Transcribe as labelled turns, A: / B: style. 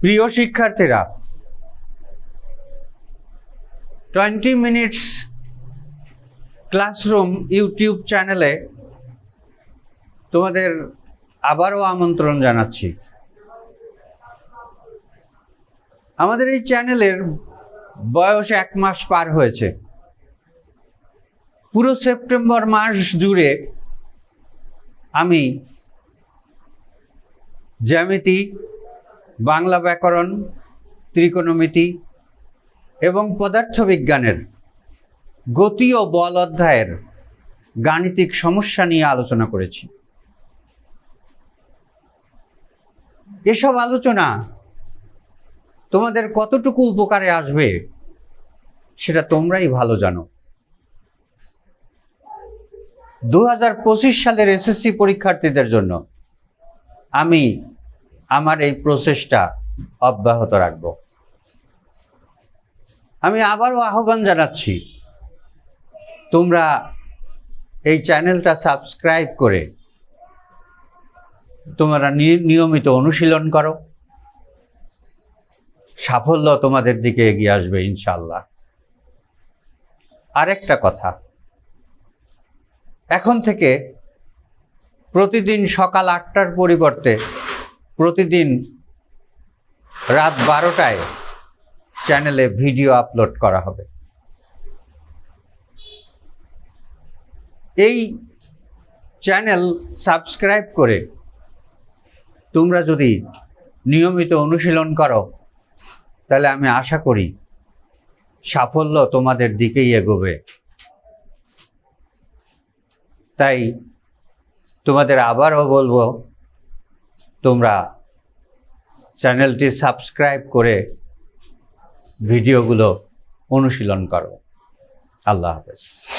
A: প্রিয় শিক্ষার্থীরা twenty minutes classroom YouTube চ্যানেলে তোমাদের আবারও আমন্ত্রণ জানাচ্ছি। আমাদের এই চ্যানেলের বয়স এক মাস পার হয়েছে। পুরো সেপ্টেম্বর মাস জুড়ে আমি জ্যামিতি বাংলা ব্যাকরণ, ত্রিকোণমিতি এবং পদার্থবিজ্ঞানের গতি ও বল অধ্যায়ের গাণিতিক সমস্যা নিয়ে আলোচনা করেছি। এসব আলোচনা তোমাদের কতটুকু উপকারে আসবে সেটা তোমরাই ভালো জানো। দু হাজার পঁচিশ সালের এসএসসি পরীক্ষার্থীদের জন্য আমি আমার এই প্রচেষ্টা অব্যাহত রাখব। আমি আবারও আহ্বান জানাচ্ছি, তোমরা এই চ্যানেলটা সাবস্ক্রাইব করে তোমরা নিয়মিত অনুশীলন করো। সাফল্য তোমাদের দিকে এগিয়ে আসবে ইনশাল্লাহ আরেকটা কথা, এখন থেকে প্রতিদিন সকাল আটটার পরিবর্তে প্রতিদিন রাত বারোটায় চ্যানেলে ভিডিও আপলোড করা হবে। এই চ্যানেল সাবস্ক্রাইব করে তোমরা যদি নিয়মিত অনুশীলন করো, তাহলে আমি আশা করি সাফল্য তোমাদের দিকেই এগোবে। তাই তোমাদের আবারও বলব, তোমরা চ্যানেলটি সাবস্ক্রাইব করে ভিডিওগুলো অনুশীলন করো। আল্লাহ হাফেজ।